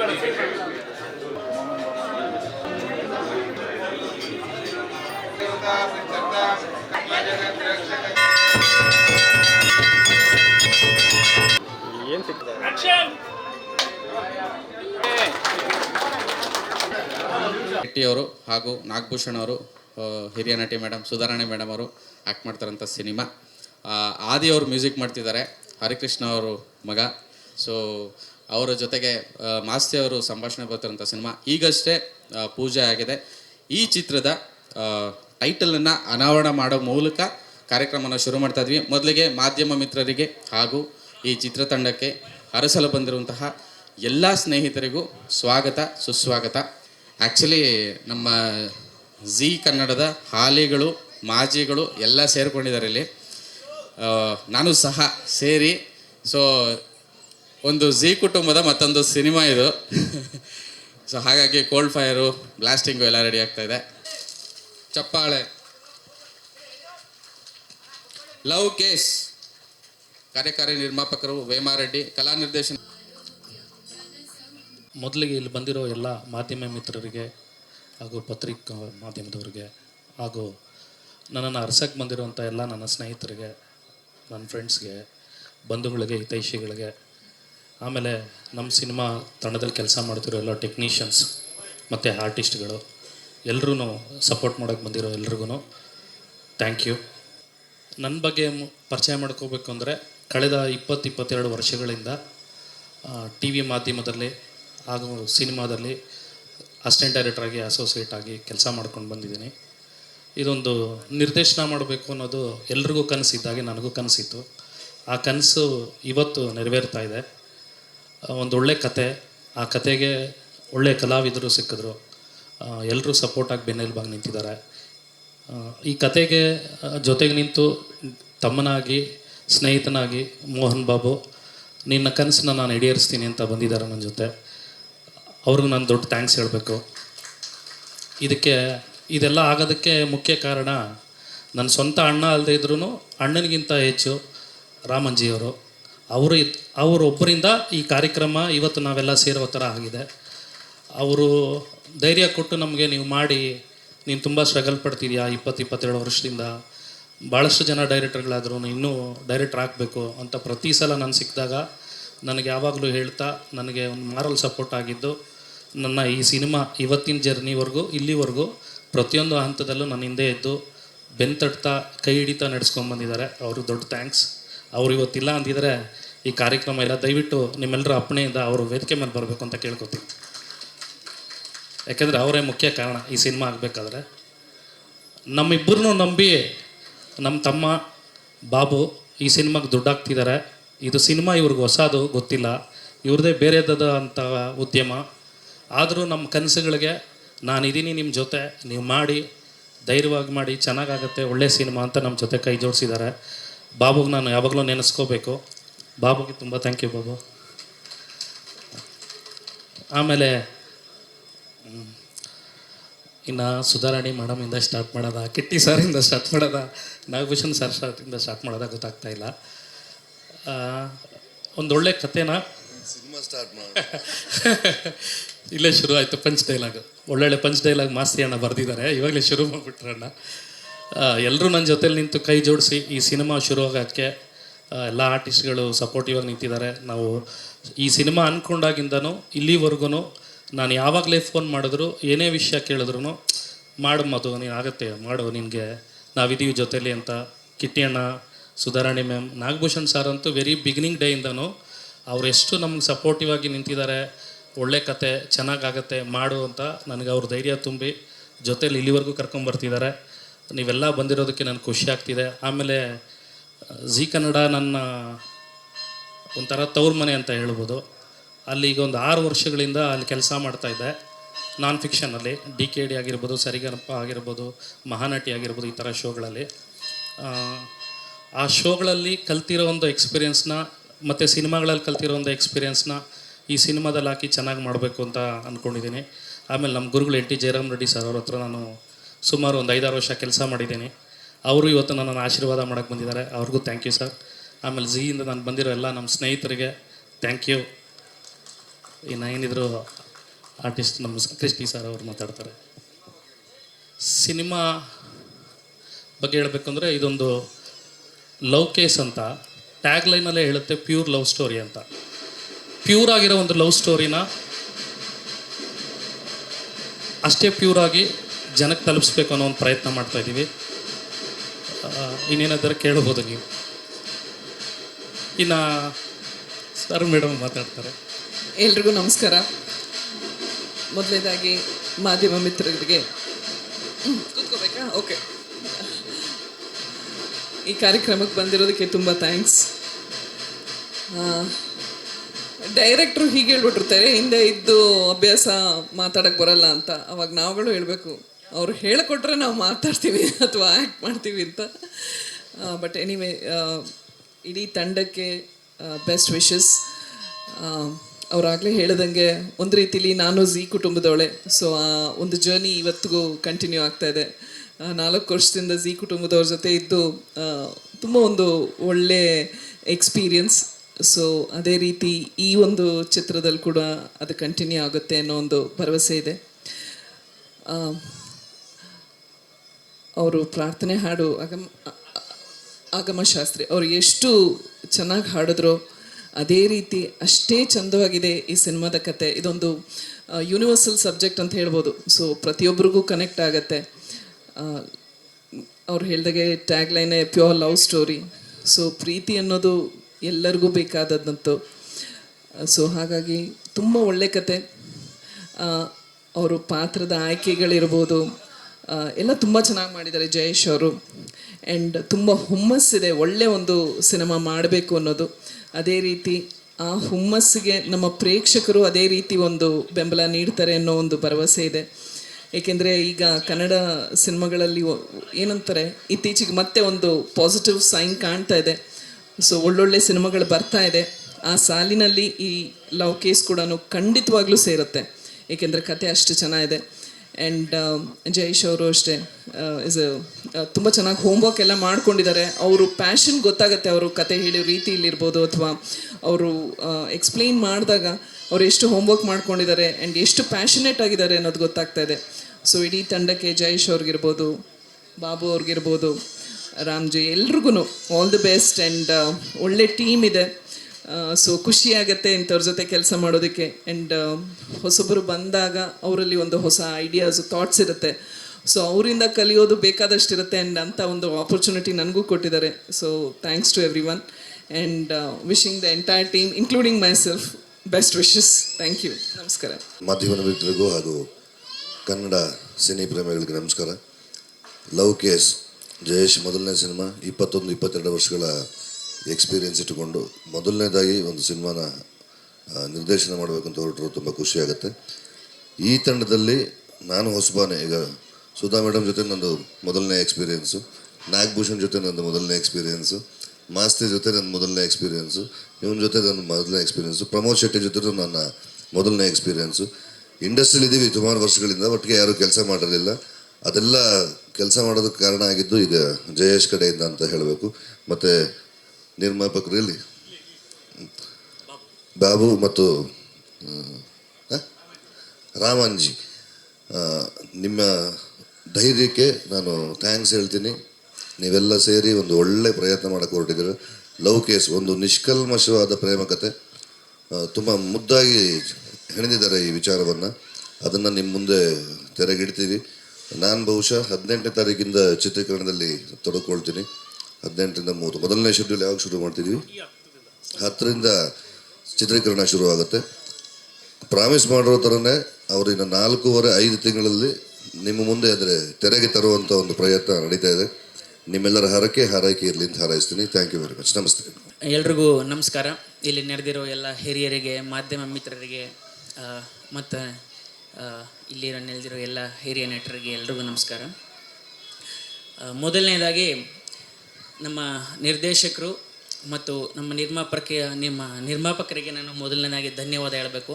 ಏನು ಹಾಗೂ ನಾಗಭೂಷಣ್ ಅವರು ಹಿರಿಯ ನಟಿ ಮೇಡಮ್ ಸುಧಾರಾಣಿ ಮೇಡಮ್ ಅವರು ಆ್ಯಕ್ಟ್ ಮಾಡ್ತಾರಂಥ ಸಿನಿಮಾ. ಆದಿ ಅವರು ಮ್ಯೂಸಿಕ್ ಮಾಡ್ತಿದ್ದಾರೆ. ಹರಿಕೃಷ್ಣ ಅವರು ಮಗ. ಸೊ ಅವರ ಜೊತೆಗೆ ಮಾಸ್ತಿ ಅವರು ಸಂಭಾಷಣೆ ಬರ್ತಿರೋಂಥ ಸಿನಿಮಾ ಈಗಷ್ಟೇ ಪೂಜೆ ಆಗಿದೆ. ಈ ಚಿತ್ರದ ಟೈಟಲನ್ನು ಅನಾವರಣ ಮಾಡೋ ಮೂಲಕ ಕಾರ್ಯಕ್ರಮನ ಶುರು ಮಾಡ್ತಾ ಇದ್ವಿ. ಮೊದಲಿಗೆ ಮಾಧ್ಯಮ ಮಿತ್ರರಿಗೆ ಹಾಗೂ ಈ ಚಿತ್ರತಂಡಕ್ಕೆ ಹರಸಲು ಬಂದಿರುವಂತಹ ಎಲ್ಲ ಸ್ನೇಹಿತರಿಗೂ ಸ್ವಾಗತ, ಸುಸ್ವಾಗತ. ಆ್ಯಕ್ಚುಲಿ ನಮ್ಮ ಝಿ ಕನ್ನಡದ ಹಾಲಿಗಳು, ಮಾಜಿಗಳು ಎಲ್ಲ ಸೇರಿಕೊಂಡಿದ್ದಾರೆ ಇಲ್ಲಿ. ನಾನು ಸಹ ಸೇರಿ ಸೊ ಒಂದು ಝೀ ಕುಟುಂಬದ ಮತ್ತೊಂದು ಸಿನಿಮಾ ಇದು. ಸೊ ಹಾಗಾಗಿ ಕೋಲ್ಡ್ ಫೈರು ಬ್ಲಾಸ್ಟಿಂಗು ಎಲ್ಲ ರೆಡಿ ಆಗ್ತಾ ಇದೆ. ಚಪ್ಪಾಳೆ. ಲವ್ ಕೇಸ್ ಕಾರ್ಯಕಾರಿ ನಿರ್ಮಾಪಕರು ವೇಮಾರೆಡ್ಡಿ ಕಲಾ ನಿರ್ದೇಶನ ಮೊದಲಿಗೆ ಇಲ್ಲಿ ಬಂದಿರೋ ಎಲ್ಲ ಮಾಧ್ಯಮ ಮಿತ್ರರಿಗೆ ಹಾಗೂ ಪತ್ರಿಕಾ ಮಾಧ್ಯಮದವರಿಗೆ ಹಾಗೂ ನನ್ನನ್ನು ಅರ್ಸಕ್ಕೆ ಬಂದಿರುವಂಥ ಎಲ್ಲ ನನ್ನ ಸ್ನೇಹಿತರಿಗೆ, ನನ್ನ ಫ್ರೆಂಡ್ಸ್ಗೆ ಬಂಧುಗಳಿಗೆ, ಹಿತೈಷಿಗಳಿಗೆ ಆಮೇಲೆ ನಮ್ಮ ಸಿನಿಮಾ ತಂಡದಲ್ಲಿ ಕೆಲಸ ಮಾಡ್ತಿರೋ ಎಲ್ಲ ಟೆಕ್ನಿಷಿಯನ್ಸ್ ಮತ್ತು ಆರ್ಟಿಸ್ಟ್ಗಳು ಎಲ್ಲರೂ ಸಪೋರ್ಟ್ ಮಾಡೋಕ್ಕೆ ಬಂದಿರೋ ಎಲ್ರಿಗೂ ಥ್ಯಾಂಕ್ ಯು ನನ್ನ ಬಗ್ಗೆ ಪರಿಚಯ ಮಾಡ್ಕೋಬೇಕು ಅಂದರೆ ಕಳೆದ ಇಪ್ಪತ್ತು, ಇಪ್ಪತ್ತೆರಡು ವರ್ಷಗಳಿಂದ ಟಿ ವಿ ಮಾಧ್ಯಮದಲ್ಲಿ ಹಾಗೂ ಸಿನಿಮಾದಲ್ಲಿ ಅಸಿಸ್ಟೆಂಟ್ ಡೈರೆಕ್ಟ್ರಾಗಿ ಅಸೋಸಿಯೇಟ್ ಆಗಿ ಕೆಲಸ ಮಾಡ್ಕೊಂಡು ಬಂದಿದ್ದೀನಿ. ಇದೊಂದು ನಿರ್ದೇಶನ ಮಾಡಬೇಕು ಅನ್ನೋದು ಎಲ್ರಿಗೂ ಕನಸಿದ್ದಾಗೆ ನನಗೂ ಕನಸಿತ್ತು. ಆ ಕನಸು ಇವತ್ತು ನೆರವೇರ್ತಾ ಇದೆ. ಒಂದು ಒಳ್ಳೆ ಕತೆ, ಆ ಕತೆಗೆ ಒಳ್ಳೆ ಕಲಾವಿದರು ಸಿಕ್ಕಿದ್ರು. ಎಲ್ಲರೂ ಸಪೋರ್ಟಾಗಿ ಬೆನ್ನೆಲುಬಾಗಿ ನಿಂತಿದ್ದಾರೆ. ಈ ಕತೆಗೆ ಜೊತೆಗೆ ನಿಂತು ತಮ್ಮನಾಗಿ, ಸ್ನೇಹಿತನಾಗಿ ಮೋಹನ್ ಬಾಬು, ನಿನ್ನ ಕನಸನ್ನ ನಾನು ಈಡೇರಿಸ್ತೀನಿ ಅಂತ ಬಂದಿದ್ದಾರೆ ನನ್ನ ಜೊತೆ. ಅವ್ರಿಗೂ ನಾನು ದೊಡ್ಡ ಥ್ಯಾಂಕ್ಸ್ ಹೇಳಬೇಕು. ಇದಕ್ಕೆ, ಇದೆಲ್ಲ ಆಗೋದಕ್ಕೆ ಮುಖ್ಯ ಕಾರಣ ನನ್ನ ಸ್ವಂತ ಅಣ್ಣ ಅಲ್ಲದೆ ಇದ್ರೂ ಅಣ್ಣನಿಗಿಂತ ಹೆಚ್ಚು ರಾಮಂಜಿಯವರು. ಅವರು ಅವರು ಒಬ್ಬರಿಂದ ಈ ಕಾರ್ಯಕ್ರಮ ಇವತ್ತು ನಾವೆಲ್ಲ ಸೇರುವ ಥರ ಆಗಿದೆ. ಅವರು ಧೈರ್ಯ ಕೊಟ್ಟು ನಮಗೆ ನೀವು ಮಾಡಿ, ನೀನು ತುಂಬ ಸ್ಟ್ರಗಲ್ ಪಡ್ತಿದ್ಯಾ ಇಪ್ಪತ್ತು, ಇಪ್ಪತ್ತೆರಡು ವರ್ಷದಿಂದ? ಭಾಳಷ್ಟು ಜನ ಡೈರೆಕ್ಟರ್ಗಳಾದ್ರೂ ಇನ್ನೂ ಡೈರೆಕ್ಟರ್ ಆಗಬೇಕು ಅಂತ ಪ್ರತಿ ಸಲ ನಾನು ಸಿಕ್ಕಿದಾಗ ನನಗೆ ಯಾವಾಗಲೂ ಹೇಳ್ತಾ, ನನಗೆ ಒಂದು ಮಾರಲ್ ಸಪೋರ್ಟ್ ಆಗಿದ್ದು, ನನ್ನ ಈ ಸಿನಿಮಾ ಇವತ್ತಿನ ಜರ್ನಿವರೆಗೂ ಇಲ್ಲಿವರೆಗೂ ಪ್ರತಿಯೊಂದು ಹಂತದಲ್ಲೂ ನನ್ನ ಹಿಂದೆ ಇದ್ದು ತಟ್ತಾ, ಕೈ ಹಿಡಿತಾ ನಡೆಸ್ಕೊಂಬಂದಿದ್ದಾರೆ ಅವರು ದೊಡ್ಡ ಥ್ಯಾಂಕ್ಸ್ ಅವ್ರು ಇವತ್ತಿಲ್ಲ ಅಂದಿದ್ರೆ ಈ ಕಾರ್ಯಕ್ರಮ ಇಲ್ಲ ದಯವಿಟ್ಟು ನಿಮ್ಮೆಲ್ಲರ ಅಪ್ಪಣೆಯಿಂದ ಅವರು ವೇದಿಕೆ ಮೇಲೆ ಬರಬೇಕು ಅಂತ ಕೇಳ್ಕೊತೀನಿ. ಯಾಕೆಂದರೆ ಅವರೇ ಮುಖ್ಯ ಕಾರಣ ಈ ಸಿನಿಮಾ ಆಗಬೇಕಾದ್ರೆ. ನಮ್ಮಿಬ್ಬರನ್ನೂ ನಂಬಿ ನಮ್ಮ ತಮ್ಮ, ಬಾಬು ಈ ಸಿನಿಮಾಗೆ ದುಡ್ಡು ಹಾಕ್ತಿದ್ದಾರೆ ಇದು ಸಿನಿಮಾ ಇವ್ರಿಗೆ ಹೊಸದು, ಗೊತ್ತಿಲ್ಲ. ಇವ್ರದೇ ಬೇರೆದದ ಅಂತ ಉದ್ಯಮ. ಆದರೂ ನಮ್ಮ ಕನಸುಗಳಿಗೆ ನಾನಿದ್ದೀನಿ ನಿಮ್ಮ ಜೊತೆ, ನೀವು ಮಾಡಿ, ಧೈರ್ಯವಾಗಿ ಮಾಡಿ, ಚೆನ್ನಾಗಾಗತ್ತೆ, ಒಳ್ಳೆ ಸಿನಿಮಾ ಅಂತ ನಮ್ಮ ಜೊತೆ ಕೈ ಜೋಡಿಸಿದ್ದಾರೆ. ಬಾಬುಗೆ ನಾನು ಯಾವಾಗಲೂ ನೆನೆಸ್ಕೋಬೇಕು. ಬಾಬುಗೆ ತುಂಬ ಥ್ಯಾಂಕ್ ಯು ಬಾಬು. ಆಮೇಲೆ ಇನ್ನು ಸುಧಾರಾಣಿ ಮೇಡಮಿಂದ ಸ್ಟಾರ್ಟ್ ಮಾಡೋದ ಕಿಟ್ಟಿ ಸರಿಂದ ಸ್ಟಾರ್ಟ್ ಮಾಡೋದ ನಾಗಭೂಷಣ್ ಸರ್ ಸ್ಟಾರ್ಟಿಂದ ಸ್ಟಾರ್ಟ್ ಮಾಡೋದ ಗೊತ್ತಾಗ್ತಾ ಇಲ್ಲ. ಒಂದೊಳ್ಳೆ ಕಥೆನ? ಸಿನಿಮಾ ಸ್ಟಾರ್ಟ್ ಇಲ್ಲೇ ಶುರು ಆಯಿತು ಪಂಚ್ ಡೈಲಾಗ್ ಒಳ್ಳೊಳ್ಳೆ ಪಂಚ್ ಡೈಲಾಗ್ ಮಾಸ್ತಿ ಅಣ್ಣ ಬರೆದಿದ್ದಾರೆ ಇವಾಗಲೇ ಶುರು ಮಾಡಿಬಿಟ್ರಣ್ಣ. ಎಲ್ಲರೂ ನನ್ನ ಜೊತೆಲಿ ನಿಂತು ಕೈ ಜೋಡಿಸಿ ಈ ಸಿನಿಮಾ ಶುರು ಆಗೋಕ್ಕೆ ಎಲ್ಲ ಆರ್ಟಿಸ್ಟ್ಗಳು ಸಪೋರ್ಟಿವ್ ಆಗಿ ನಿಂತಿದ್ದಾರೆ. ನಾವು ಈ ಸಿನಿಮಾ ಅಂದ್ಕೊಂಡಾಗಿಂದನೂ ಇಲ್ಲಿವರೆಗೂ ನಾನು ಯಾವಾಗಲೇ ಫೋನ್ ಮಾಡಿದ್ರು, ಏನೇ ವಿಷಯ ಕೇಳಿದ್ರು ಮಾಡು ಮದು ನೀನು ಆಗತ್ತೆ, ಮಾಡು, ನಿನಗೆ ನಾವಿದ್ದೀವಿ ಜೊತೆಲಿ ಅಂತ ಕಿಟ್ಟಿ ಅಣ್ಣ ಸುಧಾರಾಣಿ ಮ್ಯಾಮ್ ನಾಗಭೂಷಣ್ ಸರ್ ಅಂತೂ ವೆರಿ ಬಿಗಿನಿಂಗ್ ಡೇಯಿಂದನೂ ಅವ್ರು ಎಷ್ಟು ನಮ್ಗೆ ಸಪೋರ್ಟಿವ್ ಆಗಿ ನಿಂತಿದ್ದಾರೆ. ಒಳ್ಳೆ ಕತೆ ಚೆನ್ನಾಗಾಗತ್ತೆ ಮಾಡು ಅಂತ ನನಗೆ ಅವ್ರ ಧೈರ್ಯ ತುಂಬಿ ಜೊತೇಲಿ ಇಲ್ಲಿವರೆಗೂ ಕರ್ಕೊಂಬರ್ತಿದ್ದಾರೆ. ನೀವೆಲ್ಲ ಬಂದಿರೋದಕ್ಕೆ ನನಗೆ ಖುಷಿ ಆಗ್ತಿದೆ. ಆಮೇಲೆ ಜಿ ಕನ್ನಡ ನನ್ನ ಒಂಥರ ತವ್ರ ಮನೆ ಅಂತ ಹೇಳ್ಬೋದು. ಅಲ್ಲಿ ಈಗ ಒಂದು ಆರು ವರ್ಷಗಳಿಂದ ಅಲ್ಲಿ ಕೆಲಸ ಮಾಡ್ತಾಯಿದ್ದೆ ನಾನ್ ಫಿಕ್ಷನಲ್ಲಿ ಡಿ ಕೆ ಡಿ ಆಗಿರ್ಬೋದು, ಸರಿಗನಪ್ಪ ಆಗಿರ್ಬೋದು, ಮಹಾನಟಿ ಆಗಿರ್ಬೋದು, ಈ ಥರ ಶೋಗಳಲ್ಲಿ. ಆ ಶೋಗಳಲ್ಲಿ ಕಲ್ತಿರೋ ಒಂದು ಎಕ್ಸ್ಪೀರಿಯೆನ್ಸ್ನ ಮತ್ತು ಸಿನಿಮಾಗಳಲ್ಲಿ ಕಲ್ತಿರೋ ಒಂದು ಎಕ್ಸ್ಪೀರಿಯೆನ್ಸ್ನ ಈ ಸಿನಿಮಾದಲ್ಲಿ ಹಾಕಿ ಚೆನ್ನಾಗಿ ಮಾಡಬೇಕು ಅಂತ ಅಂದ್ಕೊಂಡಿದ್ದೀನಿ ಆಮೇಲೆ ನಮ್ಮ ಗುರುಗಳು N T Jayaram Reddy sir ಅವ್ರ ಹತ್ರ ನಾನು ಸುಮಾರು ಒಂದು ಐದಾರು ವರ್ಷ ಕೆಲಸ ಮಾಡಿದ್ದೀನಿ. ಅವರು ಇವತ್ತು ನನ್ನನ್ನು ಆಶೀರ್ವಾದ ಮಾಡೋಕ್ಕೆ ಬಂದಿದ್ದಾರೆ. ಅವ್ರಿಗೂ ಥ್ಯಾಂಕ್ ಯು ಸರ್ ಆಮೇಲೆ ಝೀಯಿಂದ ನಾನು ಬಂದಿರೋ ಎಲ್ಲ ನಮ್ಮ ಸ್ನೇಹಿತರಿಗೆ ಥ್ಯಾಂಕ್ ಯು ಇನ್ನು ಏನಿದ್ರು ಆರ್ಟಿಸ್ಟ್ ನಮ್ಮ ಕೃಷ್ಣಿ ಸರ್ ಅವರು ಮಾತಾಡ್ತಾರೆ. ಸಿನಿಮಾ ಬಗ್ಗೆ ಹೇಳಬೇಕಂದ್ರೆ ಇದೊಂದು ಲವ್ ಕೇಸ್ ಅಂತ. ಟ್ಯಾಗ್ ಲೈನಲ್ಲೇ ಹೇಳುತ್ತೆ ಪ್ಯೂರ್ ಲವ್ ಸ್ಟೋರಿ ಅಂತ. ಪ್ಯೂರ್ ಆಗಿರೋ ಒಂದು ಲವ್ ಸ್ಟೋರಿನ ಅಷ್ಟೇ ಪ್ಯೂರ್ ಆಗಿ ಜನಕ್ಕೆ ತಲುಪಿಸ್ಬೇಕು ಅನ್ನೋ ಒಂದು ಪ್ರಯತ್ನ ಮಾಡ್ತಾ ಇದ್ದೀವಿ. ಇನ್ನೇನಾದರೂ ಕೇಳ್ಬೋದು ನೀವು. ಇನ್ನು ಸರ್, ಮೇಡಮ್ ಮಾತಾಡ್ತಾರೆ. ಎಲ್ರಿಗೂ ನಮಸ್ಕಾರ. ಮೊದಲೇದಾಗಿ ಮಾಧ್ಯಮ ಮಿತ್ರರಿಗೆ. ಕೂತ್ಕೋಬೇಕಾ? ಓಕೆ ಈ ಕಾರ್ಯಕ್ರಮಕ್ಕೆ ಬಂದಿರೋದಕ್ಕೆ ತುಂಬ ಥ್ಯಾಂಕ್ಸ್ ಡೈರೆಕ್ಟ್ರು ಹೀಗೆ ಹೇಳ್ಬಿಟ್ಟಿರ್ತಾರೆ, ಹಿಂದೆ ಇದ್ದು ಅಭ್ಯಾಸ ಮಾತಾಡೋಕ್ಕೆ ಬರಲ್ಲ ಅಂತ. ಅವಾಗ ನಾವುಗಳು ಹೇಳಬೇಕು. ಅವ್ರು ಹೇಳಿಕೊಟ್ರೆ ನಾವು ಮಾತಾಡ್ತೀವಿ ಅಥವಾ ಆ್ಯಕ್ಟ್ ಮಾಡ್ತೀವಿ ಅಂತ. ಬಟ್ ಎನಿವೇ ಇಡೀ ತಂಡಕ್ಕೆ ಬೆಸ್ಟ್ ವಿಶಸ್ ಅವರಾಗಲೇ ಹೇಳಿದಂಗೆ ಒಂದು ರೀತಿಲಿ ನಾನು ಝೀ ಕುಟುಂಬದವಳೆ. ಸೊ ಆ, ಒಂದು ಜರ್ನಿ ಇವತ್ತಿಗೂ ಕಂಟಿನ್ಯೂ ಆಗ್ತಾ ಇದೆ. ನಾಲ್ಕು ವರ್ಷದಿಂದ ಝೀ ಕುಟುಂಬದವ್ರ ಜೊತೆ ಇದ್ದು ತುಂಬ ಒಂದು ಒಳ್ಳೆ ಎಕ್ಸ್ಪೀರಿಯನ್ಸ್ ಸೊ ಅದೇ ರೀತಿ ಈ ಒಂದು ಚಿತ್ರದಲ್ಲಿ ಕೂಡ ಅದು ಕಂಟಿನ್ಯೂ ಆಗುತ್ತೆ ಅನ್ನೋ ಒಂದು ಭರವಸೆ ಇದೆ. ಅವರು ಪ್ರಾರ್ಥನೆ ಹಾಡು ಆಗಮ ಆಗಮ ಶಾಸ್ತ್ರಿ ಅವ್ರು ಎಷ್ಟು ಚೆನ್ನಾಗಿ ಹಾಡಿದ್ರು, ಅದೇ ರೀತಿ ಅಷ್ಟೇ ಚಂದವಾಗಿದೆ ಈ ಸಿನಿಮಾದ ಕತೆ. ಇದೊಂದು ಯೂನಿವರ್ಸಲ್ ಸಬ್ಜೆಕ್ಟ್ ಅಂತ ಹೇಳ್ಬೋದು. ಸೊ ಪ್ರತಿಯೊಬ್ಬರಿಗೂ ಕನೆಕ್ಟ್ ಆಗತ್ತೆ. ಅವ್ರು ಹೇಳ್ದಾಗೆ ಟ್ಯಾಗ್ ಲೈನೇ ಪ್ಯೂರ್ ಲವ್ ಸ್ಟೋರಿ ಸೊ ಪ್ರೀತಿ ಅನ್ನೋದು ಎಲ್ಲರಿಗೂ ಬೇಕಾದದ್ದಂತು. ಸೊ ಹಾಗಾಗಿ ತುಂಬ ಒಳ್ಳೆ ಕತೆ. ಅವರು ಪಾತ್ರದ ಆಯ್ಕೆಗಳಿರ್ಬೋದು. ಎಲ್ಲ ತುಂಬ ಚೆನ್ನಾಗಿ ಮಾಡಿದ್ದಾರೆ ಜಯೇಶ್ ಅವರು. ಆ್ಯಂಡ್ ತುಂಬ ಹುಮ್ಮಸ್ಸಿದೆ, ಒಳ್ಳೆ ಒಂದು ಸಿನಿಮಾ ಮಾಡಬೇಕು ಅನ್ನೋದು. ಅದೇ ರೀತಿ ಆ ಹುಮ್ಮಸ್ಸಿಗೆ ನಮ್ಮ ಪ್ರೇಕ್ಷಕರು ಅದೇ ರೀತಿ ಒಂದು ಬೆಂಬಲ ನೀಡ್ತಾರೆ ಅನ್ನೋ ಒಂದು ಭರವಸೆ ಇದೆ. ಏಕೆಂದರೆ ಈಗ ಕನ್ನಡ ಸಿನಿಮಾಗಳಲ್ಲಿ ಏನಂತಾರೆ, ಇತ್ತೀಚೆಗೆ ಮತ್ತೆ ಒಂದು ಪಾಸಿಟಿವ್ ಸೈನ್ ಕಾಣ್ತಾ ಇದೆ. ಸೊ ಒಳ್ಳೊಳ್ಳೆ ಸಿನಿಮಾಗಳು ಬರ್ತಾ ಇದೆ. ಆ ಸಾಲಿನಲ್ಲಿ ಈ ಲವ್ ಕೇಸ್ ಕೂಡ ಖಂಡಿತವಾಗ್ಲೂ ಸೇರುತ್ತೆ. ಏಕೆಂದರೆ ಕತೆ ಅಷ್ಟು ಚೆನ್ನಾಗಿದೆ. ಆ್ಯಂಡ್ ಜಯೇಶ್ ಅವರು ಅಷ್ಟೇ. ಇಸ್ ತುಂಬ ಚೆನ್ನಾಗಿ ಹೋಮ್ವರ್ಕ್ ಎಲ್ಲ ಮಾಡ್ಕೊಂಡಿದ್ದಾರೆ. ಅವರು ಪ್ಯಾಷನ್ ಗೊತ್ತಾಗುತ್ತೆ, ಅವರು ಕತೆ ಹೇಳೋ ರೀತಿಯಲ್ಲಿರ್ಬೋದು ಅಥವಾ ಅವರು ಎಕ್ಸ್ಪ್ಲೈನ್ ಮಾಡಿದಾಗ ಅವರು ಎಷ್ಟು ಹೋಮ್ವರ್ಕ್ ಮಾಡ್ಕೊಂಡಿದ್ದಾರೆ ಆ್ಯಂಡ್ ಎಷ್ಟು ಪ್ಯಾಷನೇಟ್ ಆಗಿದ್ದಾರೆ ಅನ್ನೋದು ಗೊತ್ತಾಗ್ತಾ ಇದೆ. ಸೊ ಇಡೀ ತಂಡಕ್ಕೆ ಜಯೇಶ್ ಅವ್ರಿಗಿರ್ಬೋದು ಬಾಬು ಅವ್ರಿಗಿರ್ಬೋದು ರಾಮ್ಜಿ ಎಲ್ರಿಗೂ ಆಲ್ ದಿ ಬೆಸ್ಟ್ ಆ್ಯಂಡ್ ಒಳ್ಳೆ ಟೀಮ್ ಇದೆ. ಸೊ ಖುಷಿ ಆಗುತ್ತೆ ಇಂಥವ್ರ ಜೊತೆ ಕೆಲಸ ಮಾಡೋದಕ್ಕೆ. ಆ್ಯಂಡ್ ಹೊಸಬರು ಬಂದಾಗ ಅವರಲ್ಲಿ ಒಂದು ಹೊಸ ಐಡಿಯಾಸ್ ಥಾಟ್ಸ್ ಇರುತ್ತೆ. ಸೊ ಅವರಿಂದ ಕಲಿಯೋದು ಬೇಕಾದಷ್ಟಿರುತ್ತೆ ಆ್ಯಂಡ್ ಅಂತ ಒಂದು ಆಪರ್ಚುನಿಟಿ ನನಗೂ ಕೊಟ್ಟಿದ್ದಾರೆ. So thanks to everyone and wishing the entire team including myself best wishes thank you ನಮಸ್ಕಾರ ಮಾಧ್ಯಮ ಮಿತ್ರರಿಗೂ ಹಾಗೂ ಕನ್ನಡ ಸಿನಿ ಪ್ರೇಮಿಗಳಿಗೆ ನಮಸ್ಕಾರ. ಲವ್ ಕೇಸ್, ಜಯೇಶ್, ಮೊದಲನೇ ಸಿನಿಮಾ, ಇಪ್ಪತ್ತೊಂದು, ಇಪ್ಪತ್ತೆರಡು ವರ್ಷಗಳ ಎಕ್ಸ್ಪೀರಿಯನ್ಸ್ ಇಟ್ಟುಕೊಂಡು ಮೊದಲನೇದಾಗಿ ಒಂದು ಸಿನಿಮಾನ ನಿರ್ದೇಶನ ಮಾಡಬೇಕಂತ ಹೊರಟರು ತುಂಬ ಖುಷಿಯಾಗುತ್ತೆ ಈ ತಂಡದಲ್ಲಿ ನಾನು ಹೊಸಬಾನೆ, ಈಗ ಸುಧಾ ಮೇಡಮ್ ಜೊತೆ ನಂದು ಮೊದಲನೇ ಎಕ್ಸ್ಪೀರಿಯೆನ್ಸು ನಾಗಭೂಷಣ್ ಜೊತೆ ನಂದು ಮೊದಲನೇ ಎಕ್ಸ್ಪೀರಿಯೆನ್ಸು ಮಾಸ್ತಿ ಜೊತೆ ನನ್ನ ಮೊದಲನೇ ಎಕ್ಸ್ಪೀರಿಯೆನ್ಸು ಇವನ ಜೊತೆ ನನ್ನ ಮೊದಲನೇ ಎಕ್ಸ್ಪೀರಿಯೆನ್ಸು ಪ್ರಮೋದ್ ಶೆಟ್ಟಿ ಜೊತೆ ನನ್ನ ಮೊದಲನೇ ಎಕ್ಸ್ಪೀರಿಯೆನ್ಸು ಇಂಡಸ್ಟ್ರಿಲಿ ಇದ್ದೀವಿ ಸುಮಾರು ವರ್ಷಗಳಿಂದ, ಒಟ್ಟಿಗೆ ಯಾರೂ ಕೆಲಸ ಮಾಡಿರಲಿಲ್ಲ. ಅದೆಲ್ಲ ಕೆಲಸ ಮಾಡೋದಕ್ಕೆ ಕಾರಣ ಆಗಿದ್ದು ಈಗ ಜಯೇಶ್ ಕಡೆಯಿಂದ ಅಂತ ಹೇಳಬೇಕು. ಮತ್ತು ನಿರ್ಮಾಪಕರು ಇಲ್ಲಿ ಬಾಬು ಮತ್ತು? ರಾಮನ್ಜಿ. ನಿಮ್ಮ ಧೈರ್ಯಕ್ಕೆ ನಾನು ಥ್ಯಾಂಕ್ಸ್ ಹೇಳ್ತೀನಿ. ನೀವೆಲ್ಲ ಸೇರಿ ಒಂದು ಒಳ್ಳೆ ಪ್ರಯತ್ನ ಮಾಡಕ್ಕೆ ಹೊರಟಿದ್ದೀರ ಲವ್ ಕೇಸ್ ಒಂದು ನಿಷ್ಕಲ್ಮಶವಾದ ಪ್ರೇಮ ಕತೆ. ತುಂಬ ಮುದ್ದಾಗಿ ಹೆಣೆದಿದ್ದಾರೆ ಈ ವಿಚಾರವನ್ನು. ಅದನ್ನು ನಿಮ್ಮ ಮುಂದೆ ತೆರೆಗಿಡ್ತೀವಿ. ನಾನು ಬಹುಶಃ ಹದಿನೆಂಟನೇ ತಾರೀಕಿಂದ ಚಿತ್ರೀಕರಣದಲ್ಲಿ ತೊಡಕೊಳ್ತೀನಿ. ಹದಿನೆಂಟರಿಂದ ಮೂವತ್ತು. ಮೊದಲನೇ ಶೆಡ್ಯೂಲ್ ಯಾವಾಗ ಶುರು ಮಾಡ್ತಿದ್ವಿ? ಹತ್ತರಿಂದ ಚಿತ್ರೀಕರಣ ಶುರುವಾಗುತ್ತೆ. ಪ್ರಾಮಿಸ್ ಮಾಡಿರೋ ಥರನೇ ಅವರು ಇನ್ನು ನಾಲ್ಕೂವರೆ, ಐದು ತಿಂಗಳಲ್ಲಿ ನಿಮ್ಮ ಮುಂದೆ ಆದರೆ ತೆರೆಗೆ ತರುವಂಥ ಒಂದು ಪ್ರಯತ್ನ ನಡೀತಾ ಇದೆ. ನಿಮ್ಮೆಲ್ಲರ ಹರಕೆ ಹಾರೈಕೆ ಇರಲಿ ಅಂತ ಹಾರೈಸ್ತೀನಿ. ಥ್ಯಾಂಕ್ ಯು ವೆರಿ ಮಚ್ ನಮಸ್ತೆ. ಎಲ್ರಿಗೂ ನಮಸ್ಕಾರ. ಇಲ್ಲಿ ನಡೆದಿರೋ ಎಲ್ಲ ಹಿರಿಯರಿಗೆ, ಮಾಧ್ಯಮ ಮಿತ್ರರಿಗೆ ಮತ್ತು ಇಲ್ಲಿ ನೆಲೆದಿರೋ ಎಲ್ಲ ಹಿರಿಯ ನಟರಿಗೆ ಎಲ್ರಿಗೂ ನಮಸ್ಕಾರ. ಮೊದಲನೇದಾಗಿ ನಮ್ಮ ನಿರ್ದೇಶಕರು ಮತ್ತು ನಮ್ಮ ನಿರ್ಮಾಪಕರಿಗೆ ನಿಮ್ಮ ನಿರ್ಮಾಪಕರಿಗೆ ನಾನು ಮೊದಲನೇದಾಗಿ ಧನ್ಯವಾದ ಹೇಳಬೇಕು.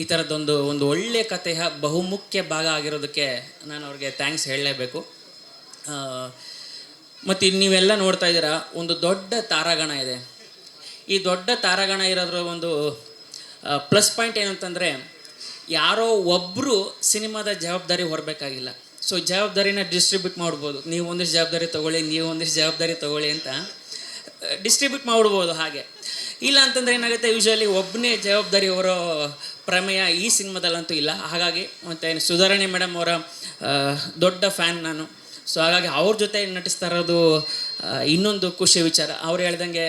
ಈ ಥರದ್ದೊಂದು ಒಂದು ಒಳ್ಳೆಯ ಕಥೆಯ ಬಹುಮುಖ್ಯ ಭಾಗ ಆಗಿರೋದಕ್ಕೆ ನಾನು ಅವ್ರಿಗೆ ಥ್ಯಾಂಕ್ಸ್ ಹೇಳಲೇಬೇಕು. ಮತ್ತು ನೀವೆಲ್ಲ ನೋಡ್ತಾ ಇದ್ದೀರಾ, ಒಂದು ದೊಡ್ಡ ತಾರಾಗಣ ಇದೆ. ಈ ದೊಡ್ಡ ತಾರಾಗಣ ಇರೋದ್ರ ಒಂದು ಪ್ಲಸ್ ಪಾಯಿಂಟ್ ಏನಂತಂದರೆ, ಯಾರೋ ಒಬ್ಬರು ಸಿನಿಮಾದ ಜವಾಬ್ದಾರಿ ಹೊರಬೇಕಾಗಿಲ್ಲ. ಸೊ ಜವಾಬ್ದಾರಿನ ಡಿಸ್ಟ್ರಿಬ್ಯೂಟ್ ಮಾಡ್ಬೋದು. ನೀವು ಒಂದಿಷ್ಟು ಜವಾಬ್ದಾರಿ ತೊಗೊಳ್ಳಿ, ನೀವು ಒಂದಿಷ್ಟು ಜವಾಬ್ದಾರಿ ತೊಗೊಳ್ಳಿ ಅಂತ ಡಿಸ್ಟ್ರಿಬ್ಯೂಟ್ ಮಾಡ್ಬೋದು ಹಾಗೆ. ಇಲ್ಲ ಅಂತಂದ್ರೆ ಏನಾಗುತ್ತೆ ಯೂಶ್ವಲಿ ಒಬ್ಬನೇ ಜವಾಬ್ದಾರಿ ಅವರ ಪ್ರಮೇಯ ಈ ಸಿನಿಮಾದಲ್ಲಂತೂ ಇಲ್ಲ. ಹಾಗಾಗಿ ಮತ್ತು ಸುಧಾರಣೆ ಮೇಡಮ್ ಅವರ ದೊಡ್ಡ ಫ್ಯಾನ್ ನಾನು. ಸೊ ಹಾಗಾಗಿ ಅವ್ರ ಜೊತೆ ನಟಿಸ್ತಾ ಇರೋದು ಇನ್ನೊಂದು ಖುಷಿ ವಿಚಾರ. ಅವ್ರು ಹೇಳ್ದಂಗೆ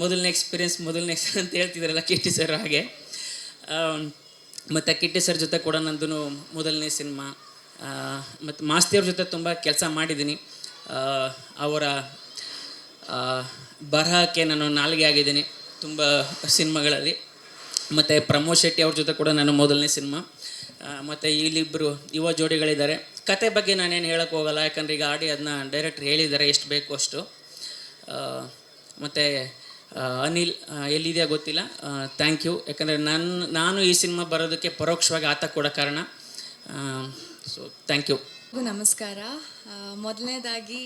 ಮೊದಲನೇ ಎಕ್ಸ್ಪೀರಿಯನ್ಸ್ ಮೊದಲನೇ ಅಂತ ಹೇಳ್ತಿದ್ರಲ್ಲ ಕಿಟ್ಟಿ ಸರ್ ಹಾಗೆ. ಮತ್ತು ಕಿಟ್ಟಿ ಸರ್ ಜೊತೆ ಕೂಡ ನಂದು ಮೊದಲನೇ ಸಿನಿಮಾ. ಮತ್ತು ಮಾಸ್ತಿಯವ್ರ ಜೊತೆ ತುಂಬ ಕೆಲಸ ಮಾಡಿದ್ದೀನಿ ಅವರ ಬರಹಕ್ಕೆ ನಾನು ನಾಲ್ಗೆ ಆಗಿದ್ದೀನಿ ತುಂಬ ಸಿನಿಮಾಗಳಲ್ಲಿ. ಮತ್ತು ಪ್ರಮೋದ್ ಶೆಟ್ಟಿ ಅವ್ರ ಜೊತೆ ಕೂಡ ನಾನು ಮೊದಲನೇ ಸಿನಿಮಾ. ಮತ್ತು ಇಲ್ಲಿಬ್ಬರು ಯುವ ಜೋಡಿಗಳಿದ್ದಾರೆ. ಕತೆ ಬಗ್ಗೆ ನಾನೇನು ಹೇಳೋಕ್ಕೆ ಹೋಗಲ್ಲ, ಯಾಕಂದರೆ ಈಗ ಆಡಿ ಅದನ್ನ ಡೈರೆಕ್ಟ್ರ್ ಹೇಳಿದ್ದಾರೆ ಎಷ್ಟು ಬೇಕು ಅಷ್ಟು. ಮತ್ತು ಅನಿಲ್ ಎಲ್ಲಿದೆಯಾ ಗೊತ್ತಿಲ್ಲ. ಥ್ಯಾಂಕ್ ಯು ಯಾಕಂದರೆ ನನ್ನ ನಾನು ಈ ಸಿನಿಮಾ ಬರೋದಕ್ಕೆ ಪರೋಕ್ಷವಾಗಿ ಆತ ಕೂಡ ಕಾರಣ. ಸೊ ಥ್ಯಾಂಕ್ ಯು ನಮಸ್ಕಾರ. ಮೊದಲನೇದಾಗಿ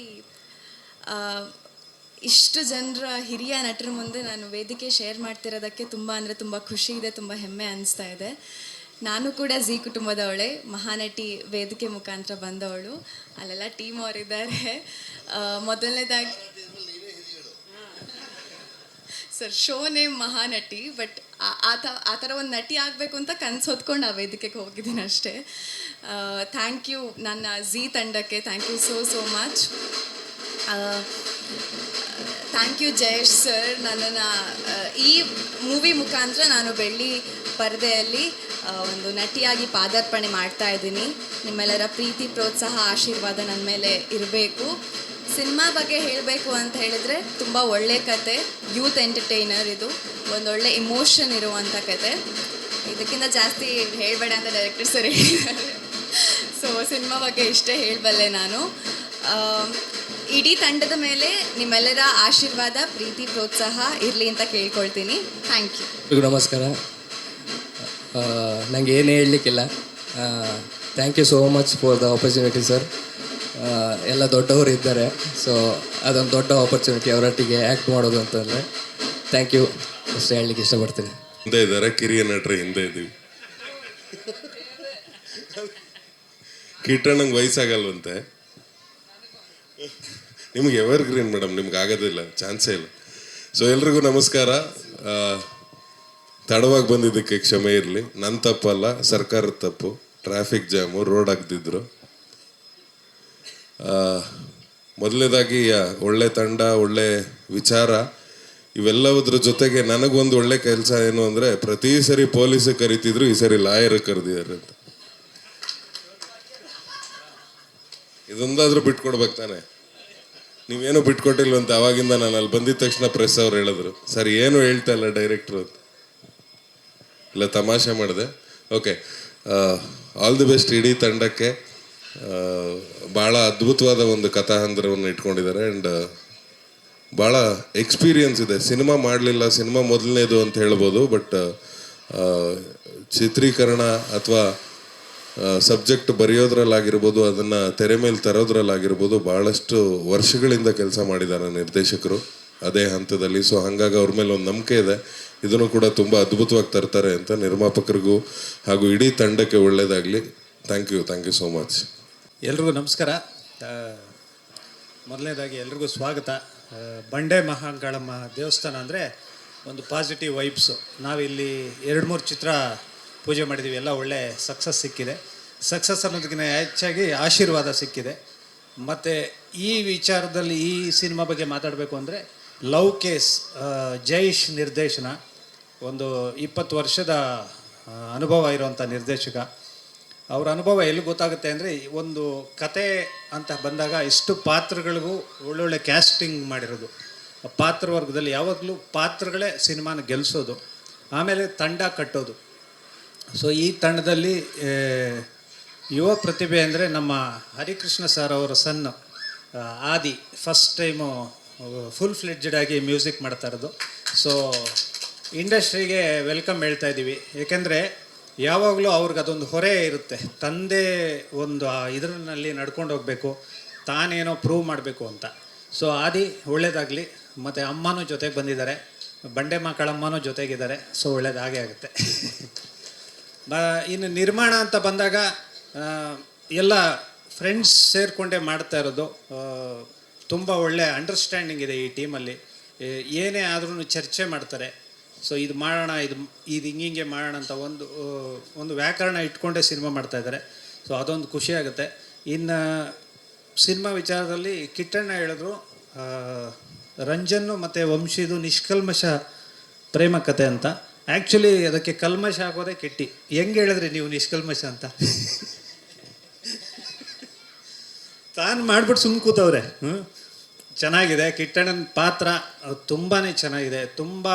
ಇಷ್ಟು ಜನರ ಹಿರಿಯ ನಟರ ಮುಂದೆ ನಾನು ವೇದಿಕೆ ಶೇರ್ ಮಾಡ್ತಿರೋದಕ್ಕೆ ತುಂಬ ಅಂದರೆ ತುಂಬ ಖುಷಿ ಇದೆ, ತುಂಬ ಹೆಮ್ಮೆ ಅನಿಸ್ತಾ ಇದೆ. ನಾನು ಕೂಡ ಜಿ ಕುಟುಂಬದವಳೆ, ಮಹಾನಟಿ ವೇದಿಕೆ ಮುಖಾಂತರ ಬಂದವಳು. ಅಲ್ಲೆಲ್ಲ ಟೀಮ್ ಅವರಿದ್ದಾರೆ. ಮೊದಲನೇದಾಗಿ sir, show name Mahanati, but ಆ ಥರ ಒಂದು ನಟಿ ಆಗಬೇಕು ಅಂತ ಕನಸು ಹೊತ್ಕೊಂಡು ಆ ವೇದಿಕೆಗೆ ಹೋಗಿದ್ದೀನಿ ಅಷ್ಟೇ. ಥ್ಯಾಂಕ್ ಯು ನನ್ನ ಝೀ ತಂಡಕ್ಕೆ thank you so so much thank you Jayesh sir ನನ್ನನ್ನು ಈ ಮೂವಿ ಮುಖಾಂತರ ನಾನು ಬೆಳ್ಳಿ ಪರದೆಯಲ್ಲಿ ಒಂದು ನಟಿಯಾಗಿ ಪಾದಾರ್ಪಣೆ ಮಾಡ್ತಾ ಇದ್ದೀನಿ. ನಿಮ್ಮೆಲ್ಲರ ಪ್ರೀತಿ, ಪ್ರೋತ್ಸಾಹ, ಆಶೀರ್ವಾದ ನನ್ನ ಮೇಲೆ ಇರಬೇಕು. ಸಿನಿಮಾ ಬಗ್ಗೆ ಹೇಳಬೇಕು ಅಂತ ಹೇಳಿದ್ರೆ ತುಂಬ ಒಳ್ಳೆ ಕತೆ ಯೂತ್ ಎಂಟರ್ಟೈನರ್ ಇದು. ಒಂದೊಳ್ಳೆ ಇಮೋಷನ್ ಇರುವಂಥ ಕತೆ. ಇದಕ್ಕಿಂತ ಜಾಸ್ತಿ ಹೇಳಬೇಡ ಅಂತ ಡೈರೆಕ್ಟರ್ ಸರ್ ಹೇಳಿದ್ದಾರೆ. ಸೊ ಸಿನಿಮಾ ಬಗ್ಗೆ ಇಷ್ಟೇ ಹೇಳಬಲ್ಲೆ ನಾನು. ಇಡೀ ತಂಡದ ಮೇಲೆ ನಿಮ್ಮೆಲ್ಲರ ಆಶೀರ್ವಾದ ಪ್ರೀತಿ ಪ್ರೋತ್ಸಾಹ ಇರಲಿ ಅಂತ ಕೇಳ್ಕೊಳ್ತೀನಿ. ಥ್ಯಾಂಕ್ ಯು ನಮಸ್ಕಾರ. ನನಗೆ ಏನು ಹೇಳಲಿಕ್ಕಿಲ್ಲ. Thank you so much for the opportunity sir ಎಲ್ಲ ದೊಡ್ಡವರು ಇದ್ದಾರೆ. ಸೊ ಅದೊಂದು ದೊಡ್ಡ ಆಪರ್ಚುನಿಟಿ ಅವರೊಟ್ಟಿಗೆ ಆ್ಯಕ್ಟ್ ಮಾಡೋದು ಅಂತಂದರೆ ಥ್ಯಾಂಕ್ ಯು ಅಷ್ಟೇ ಹೇಳಲಿಕ್ಕೆ ಇಷ್ಟಪಡ್ತೀನಿ. ಹಿಂದೆ ಇದ್ದಾರೆ ಕಿರಿಯ ನಟರು ಹಿಂದೆ ಇದ್ದೀವಿ ಕಿಟ್ಟಣ್ಣಂಗೆ ವಯಸ್ಸಾಗಲ್ವಂತೆ. ನಿಮ್ಗೆ ಎವರ್ ಗ್ರೀನ್ ಮೇಡಮ್ ನಿಮ್ಗೆ ಆಗೋದಿಲ್ಲ ಚಾನ್ಸೇ ಇಲ್ಲ. ಸೊ ಎಲ್ರಿಗೂ ನಮಸ್ಕಾರ. ತಡವಾಗಿ ಬಂದಿದ್ದಕ್ಕೆ ಕ್ಷಮೆ ಇರಲಿ. ನನ್ನ ತಪ್ಪಲ್ಲ, ಸರ್ಕಾರದ ತಪ್ಪು. ಟ್ರಾಫಿಕ್ ಜಾಮು ರೋಡ್ ಆಗ್ದಿದ್ರು ಮೊದಲನೇದಾಗಿ ಒಳ್ಳೆ ತಂಡ, ಒಳ್ಳೆ ವಿಚಾರ, ಇವೆಲ್ಲವುದ್ರ ಜೊತೆಗೆ ನನಗೊಂದು ಒಳ್ಳೆ ಕೆಲಸ ಏನು ಅಂದರೆ, ಪ್ರತಿ ಸರಿ ಪೊಲೀಸ್ ಕರಿತಿದ್ರು, ಈ ಸರಿ ಲಾಯರ್ ಕರೆದಿದ್ದಾರೆ ಅಂತ. ಇದೊಂದಾದ್ರೂ ಬಿಟ್ಕೊಡ್ಬೇಕು ತಾನೆ. ನೀವೇನು ಬಿಟ್ಕೊಟ್ಟಿಲ್ವಂತ ಅವಾಗಿಂದ ನಾನು ಅಲ್ಲಿ ಬಂದಿದ ತಕ್ಷಣ ಪ್ರೆಸ್ ಅವ್ರು ಹೇಳಿದ್ರು. ಸರ್, ಏನು ಹೇಳ್ತಾ ಇಲ್ಲ ಡೈರೆಕ್ಟ್ರು ಅಂತ ಇಲ್ಲ, ತಮಾಷೆ ಮಾಡಿದೆ. ಓಕೆ ಆಲ್ ದಿ ಬೆಸ್ಟ್ ಇಡೀ ತಂಡಕ್ಕೆ. ಭಾಳ ಅದ್ಭುತವಾದ ಒಂದು ಕಥಾಹಂದ್ರವನ್ನು ಇಟ್ಕೊಂಡಿದ್ದಾರೆ ಆ್ಯಂಡ್ ಭಾಳ ಎಕ್ಸ್ಪೀರಿಯನ್ಸ್ ಇದೆ. ಸಿನಿಮಾ ಮಾಡಲಿಲ್ಲ, ಸಿನಿಮಾ ಮೊದಲನೇದು ಅಂತ ಹೇಳ್ಬೋದು ಬಟ್ ಚಿತ್ರೀಕರಣ ಅಥವಾ ಸಬ್ಜೆಕ್ಟ್ ಬರೆಯೋದ್ರಲ್ಲಾಗಿರ್ಬೋದು, ಅದನ್ನು ತೆರೆ ಮೇಲೆ ತರೋದ್ರಲ್ಲಾಗಿರ್ಬೋದು ಭಾಳಷ್ಟು ವರ್ಷಗಳಿಂದ ಕೆಲಸ ಮಾಡಿದ್ದಾರೆ ನಿರ್ದೇಶಕರು ಅದೇ ಹಂತದಲ್ಲಿ. ಸೊ ಹಾಗಾಗಿ ಅವ್ರ ಮೇಲೆ ಒಂದು ನಂಬಿಕೆ ಇದೆ. ಇದನ್ನು ಕೂಡ ತುಂಬ ಅದ್ಭುತವಾಗಿ ತರ್ತಾರೆ ಅಂತ ನಿರ್ಮಾಪಕರಿಗೂ ಹಾಗೂ ಇಡೀ ತಂಡಕ್ಕೆ ಒಳ್ಳೆಯದಾಗಲಿ thank you thank you so much ಎಲ್ರಿಗೂ ನಮಸ್ಕಾರ. ಮೊದಲನೇದಾಗಿ ಎಲ್ರಿಗೂ ಸ್ವಾಗತ. ಬಂಡೆ ಮಹಾಂಕಾಳಮ್ಮ ದೇವಸ್ಥಾನ ಅಂದರೆ ಒಂದು ಪಾಸಿಟಿವ್ ವೈಬ್ಸು ನಾವಿಲ್ಲಿ ಎರಡು ಮೂರು ಚಿತ್ರ ಪೂಜೆ ಮಾಡಿದ್ದೀವಿ ಎಲ್ಲ ಒಳ್ಳೆ ಸಕ್ಸಸ್ ಸಿಕ್ಕಿದೆ. ಸಕ್ಸಸ್ ಅನ್ನೋದಕ್ಕಿಂತ ಹೆಚ್ಚಾಗಿ ಆಶೀರ್ವಾದ ಸಿಕ್ಕಿದೆ. ಮತ್ತು ಈ ವಿಚಾರದಲ್ಲಿ ಈ ಸಿನಿಮಾ ಬಗ್ಗೆ ಮಾತಾಡಬೇಕು ಅಂದರೆ ಲವ್ ಕೇಸ್ ಜೈಶ್ ನಿರ್ದೇಶನ ಒಂದು ಇಪ್ಪತ್ತು ವರ್ಷದ ಅನುಭವ ಇರುವಂಥ ನಿರ್ದೇಶಕ. ಅವರ ಅನುಭವ ಎಲ್ಲಿ ಗೊತ್ತಾಗುತ್ತೆ ಅಂದರೆ ಒಂದು ಕತೆ ಅಂತ ಬಂದಾಗ ಇಷ್ಟು ಪಾತ್ರಗಳಿಗೂ ಒಳ್ಳೊಳ್ಳೆ ಕ್ಯಾಸ್ಟಿಂಗ್ ಮಾಡಿರೋದು. ಪಾತ್ರ ಪಾತ್ರವರ್ಗದಲ್ಲಿ ಯಾವಾಗಲೂ ಪಾತ್ರಗಳೇ ಸಿನಿಮಾನ ಗೆಲ್ಲಿಸೋದು ಆಮೇಲೆ ತಂಡ ಕಟ್ಟೋದು. ಸೊ ಈ ತಂಡದಲ್ಲಿ ಯುವ ಪ್ರತಿಭೆ ಅಂದರೆ ನಮ್ಮ ಹರಿಕೃಷ್ಣ ಸರ್ ಅವರ son Aadi first time full fledged ಆಗಿ ಮ್ಯೂಸಿಕ್ ಮಾಡ್ತಾ ಇರೋದು. ಸೊ ಇಂಡಸ್ಟ್ರಿಗೆ ವೆಲ್ಕಮ್ ಹೇಳ್ತಾ ಇದ್ದೀವಿ ಏಕೆಂದರೆ, ಯಾವಾಗಲೂ ಅವ್ರಿಗೆ ಅದೊಂದು ಹೊರೆ ಇರುತ್ತೆ. ತಂದೆ ಒಂದು ಇದರಲ್ಲಿ ನಡ್ಕೊಂಡು ಹೋಗಬೇಕು, ತಾನೇನೋ ಪ್ರೂವ್ ಮಾಡಬೇಕು ಅಂತ. ಸೊ ಆದಿ ಒಳ್ಳೇದಾಗಲಿ. ಮತ್ತು ಅಮ್ಮನೂ ಜೊತೆಗೆ ಬಂದಿದ್ದಾರೆ. ಬಂಡೆ ಮಕ್ಕಳಮ್ಮನೂ ಜೊತೆಗಿದ್ದಾರೆ. ಸೊ ಒಳ್ಳೇದಾಗೇ ಆಗುತ್ತೆ. ಬ, ಇನ್ನು ನಿರ್ಮಾಣ ಅಂತ ಬಂದಾಗ ಎಲ್ಲ ಫ್ರೆಂಡ್ಸ್ ಸೇರಿಕೊಂಡೇ ಮಾಡ್ತಾ ಇರೋದು. ತುಂಬ ಒಳ್ಳೆ ಅಂಡರ್ಸ್ಟ್ಯಾಂಡಿಂಗ್ ಇದೆ ಈ ಟೀಮಲ್ಲಿ ಏನೇ ಆದ್ರೂ ಚರ್ಚೆ ಮಾಡ್ತಾರೆ. ಸೊ ಇದು ಮಾಡೋಣ, ಇದು ಇದು ಹಿಂಗಿಂಗೆ ಮಾಡೋಣ ಅಂತ ಒಂದು ಒಂದು ವ್ಯಾಕರಣ ಇಟ್ಕೊಂಡೇ ಸಿನಿಮಾ ಮಾಡ್ತಾ ಇದ್ದಾರೆ. ಸೊ ಅದೊಂದು ಖುಷಿ ಆಗುತ್ತೆ. ಇನ್ನು ಸಿನಿಮಾ ವಿಚಾರದಲ್ಲಿ ಕಿಟ್ಟಣ್ಣ ಹೇಳಿದ್ರು ರಂಜನ್ನು ಮತ್ತು ವಂಶಿದು ನಿಷ್ಕಲ್ಮಶ ಪ್ರೇಮ ಕತೆ ಅಂತ. ಆ್ಯಕ್ಚುಲಿ ಅದಕ್ಕೆ ಕಲ್ಮಶ ಆಗೋದೇ ಕೆಟ್ಟಿ. ಹೆಂಗೆ ಹೇಳಿದ್ರಿ ನೀವು ನಿಷ್ಕಲ್ಮಶ ಅಂತ? ತಾನು ಮಾಡ್ಬಿಟ್ಟು ಸುಮ್ಮ ಕೂತವ್ರೆ. ಹ್ಞೂ ಚೆನ್ನಾಗಿದೆ, ಕಿಟ್ಟಣ್ಣನ ಪಾತ್ರ ತುಂಬಾ ಚೆನ್ನಾಗಿದೆ. ತುಂಬ